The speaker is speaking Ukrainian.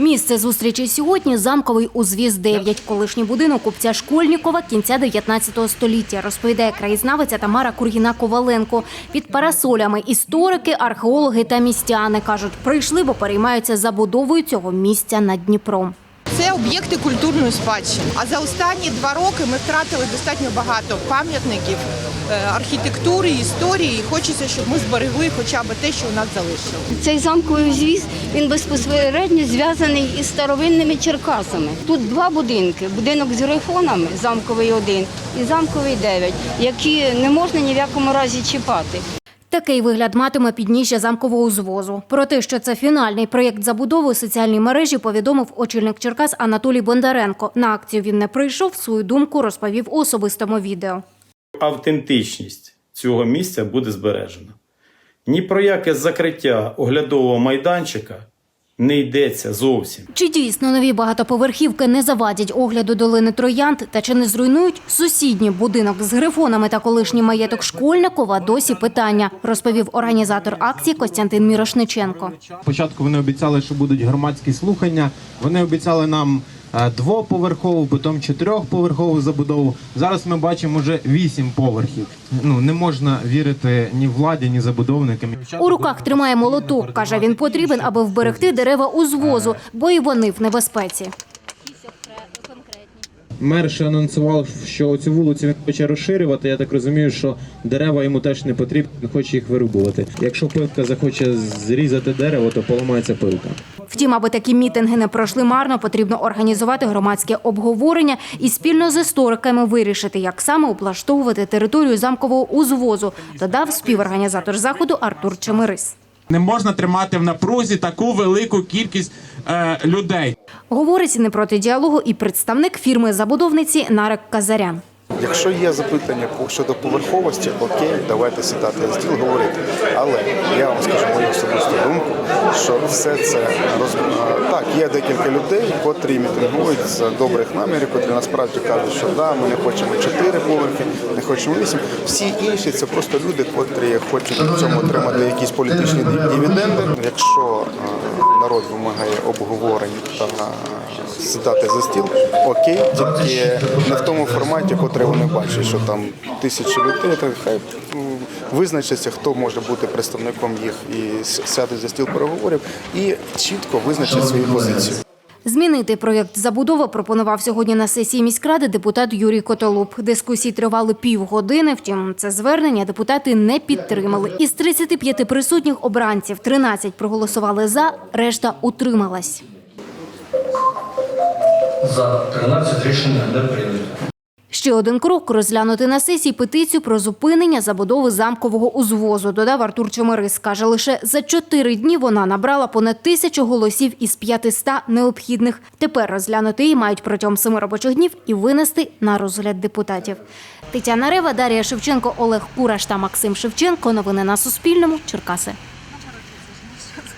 Місце зустрічі сьогодні замковий узвіз 9 колишній будинок купця Школьнікова кінця 19 століття, розповідає краєзнавиця Тамара Кургіна Коваленко. Під парасолями історики, археологи та містяни кажуть, прийшли, бо переймаються забудовою цього місця над Дніпром. Це об'єкти культурної спадщини. А за останні два роки ми втратили достатньо багато пам'ятників архітектури, історії. І хочеться, щоб ми зберегли хоча б те, що у нас залишилось. Цей замковий узвіз він безпосередньо зв'язаний із старовинними Черкасами. Тут два будинки: будинок з грифонами, замковий 1 і замковий 9, які не можна ні в якому разі чіпати. Такий вигляд матиме підніжжя замкового узвозу. Про те, що це фінальний проєкт забудови у соціальній мережі, повідомив очільник Черкас Анатолій Бондаренко. На акцію він не прийшов. Свою думку розповів у особистому відео. Автентичність цього місця буде збережена. Ні про яке закриття оглядового майданчика не йдеться зовсім. Чи дійсно нові багатоповерхівки не завадять огляду долини Троянд та чи не зруйнують сусідній будинок з грифонами та колишній маєток Школьникова? Досі питання, розповів організатор акції Костянтин Мірошниченко. Спочатку вони обіцяли, що будуть громадські слухання. Вони обіцяли нам двоповерхову, потім чотирьохповерхову забудову. Зараз ми бачимо вже вісім поверхів. Ну не можна вірити ні владі, ні забудовникам. У руках тримає молоток. каже, він потрібен, аби вберегти дерева узвозу, бо і вони в небезпеці. Мер ще анонсував, що цю вулицю він хоче розширювати. Я так розумію, що дерева йому теж не потрібні, він хоче їх вирубувати. Якщо пилка захоче зрізати дерево, то поламається пилка. Втім, аби такі мітинги не пройшли марно, потрібно організувати громадське обговорення і спільно з істориками вирішити, як саме облаштовувати територію замкового узвозу, додав співорганізатор заходу Артур Чемирис. Не можна тримати в напрузі таку велику кількість е, людей. Говорить не проти діалогу і представник фірми-забудовниці Нарек Казарян. Якщо є запитання щодо поверховості, окей, давайте сідати за стіл говорити. Але я вам скажу мою особисту думку, що все це роз... так, є декілька людей, котрі мітингують з добрих намірів, котрі насправді кажуть, що да, ми не хочемо чотири поверхи, не хочемо вісім. Всі інші це просто люди, котрі хочуть на цьому отримати якісь політичні дивіденди. Якщо народ вимагає обговорень та сідати за стіл, окей, тільки не в тому форматі, котрий вони бачать, що там тисячі людей, то хай визначиться, хто може бути представником їх і сяде за стіл переговорів і чітко визначить свою позицію. Змінити проєкт забудови пропонував сьогодні на сесії міськради депутат Юрій Котолуб. Дискусії тривали півгодини. Втім, це звернення депутати не підтримали. Із 35 присутніх обранців 13 проголосували за, решта утрималась. За 13 рішення не прийнято. Ще один крок розглянути на сесії петицію про зупинення забудови замкового узвозу. Додав Артур Чомирис. Каже, лише за чотири дні вона набрала понад тисячу голосів із 500 необхідних. Тепер розглянути її мають протягом семи робочих днів і винести на розгляд депутатів. Тетяна Рева, Дар'я Шевченко, Олег Кураш та Максим Шевченко. Новини на Суспільному. Черкаси.